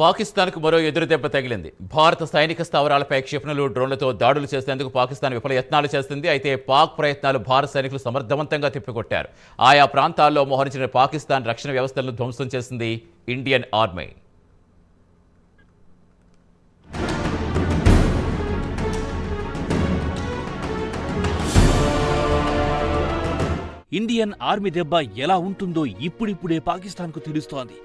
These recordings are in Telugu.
పాకిస్తాన్కు మరో ఎదురుదెబ్బ తగిలింది. భారత సైనిక స్థావరాలపై క్షిపణులు డ్రోన్లతో దాడులు చేసేందుకు పాకిస్తాన్ విఫల యత్నాలు చేస్తుంది. అయితే పాక్ ప్రయత్నాలు భారత సైనికులు సమర్థవంతంగా తిప్పికొట్టారు. ఆయా ప్రాంతాల్లో మోహరించిన పాకిస్తాన్ రక్షణ వ్యవస్థలను ధ్వంసం చేసింది ఇండియన్ ఆర్మీ. ఇండియన్ ఆర్మీ దెబ్బ ఎలా ఉంటుందో ఇప్పుడిప్పుడే పాకిస్తాన్కు తెలుస్తోంది.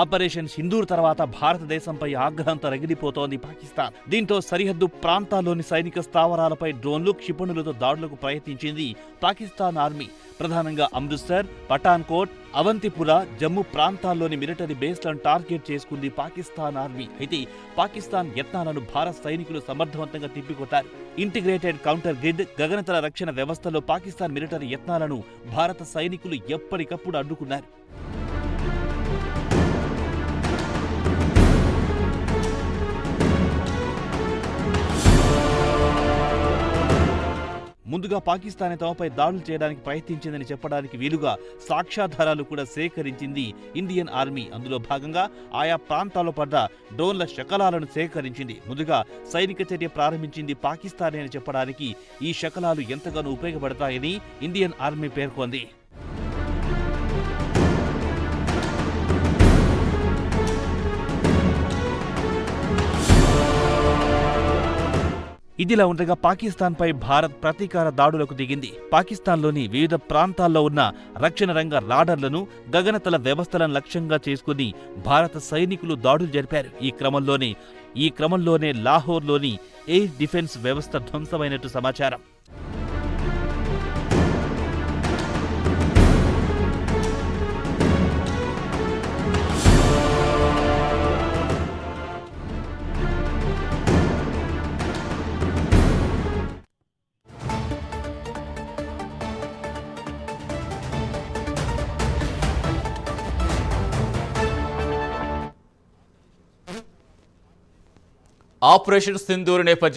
ఆపరేషన్ సింధూర్ తర్వాత భారతదేశంపై ఆగ్రహంతో రగిలిపోతోంది పాకిస్తాన్. దీంతో సరిహద్దు ప్రాంతాల్లోని సైనిక స్థావరాలపై డ్రోన్లు క్షిపణులతో దాడులకు ప్రయత్నించింది పాకిస్తాన్ ఆర్మీ. ప్రధానంగా అమృత్సర్ పఠాన్కోట్ అవంతిపుర జమ్మూ ప్రాంతాల్లోని మిలిటరీ బేస్లను టార్గెట్ చేసుకుంది పాకిస్తాన్ ఆర్మీ. అయితే పాకిస్తాన్ యత్నాలను భారత సైనికులు సమర్థవంతంగా తిప్పికొట్టారు. ఇంటిగ్రేటెడ్ కౌంటర్ గ్రిడ్ గగనతల రక్షణ వ్యవస్థలో పాకిస్తాన్ మిలిటరీ యత్నాలను భారత సైనికులు ఎప్పటికప్పుడు అడ్డుకున్నారు. ముందుగా పాకిస్తాన్ తమపై దాడులు చేయడానికి ప్రయత్నించిందని చెప్పడానికి వీలుగా సాక్ష్యాధారాలు కూడా సేకరించింది ఇండియన్ ఆర్మీ. అందులో భాగంగా ఆయా ప్రాంతాల్లో పడ్డ డ్రోన్ల శకలాలను సేకరించింది. ముందుగా సైనిక చర్య ప్రారంభించింది పాకిస్తానే అని చెప్పడానికి ఈ శకలాలు ఎంతగానో ఉపయోగపడతాయని ఇండియన్ ఆర్మీ పేర్కొంది. ఇదిలా ఉండగా పాకిస్తాన్పై భారత్ ప్రతీకార దాడులకు దిగింది. పాకిస్తాన్లోని వివిధ ప్రాంతాల్లో ఉన్న రక్షణ రంగ రాడర్లను గగనతల వ్యవస్థలను లక్ష్యంగా చేసుకుని భారత సైనికులు దాడులు జరిపారు. ఈ క్రమంలోనే ఈ క్రమంలోనే లాహోర్లోని ఎయిర్ డిఫెన్స్ వ్యవస్థ ధ్వంసమైనట్టు సమాచారం. ఆపరేషన్ సింధూర్ నేపథ్యంలో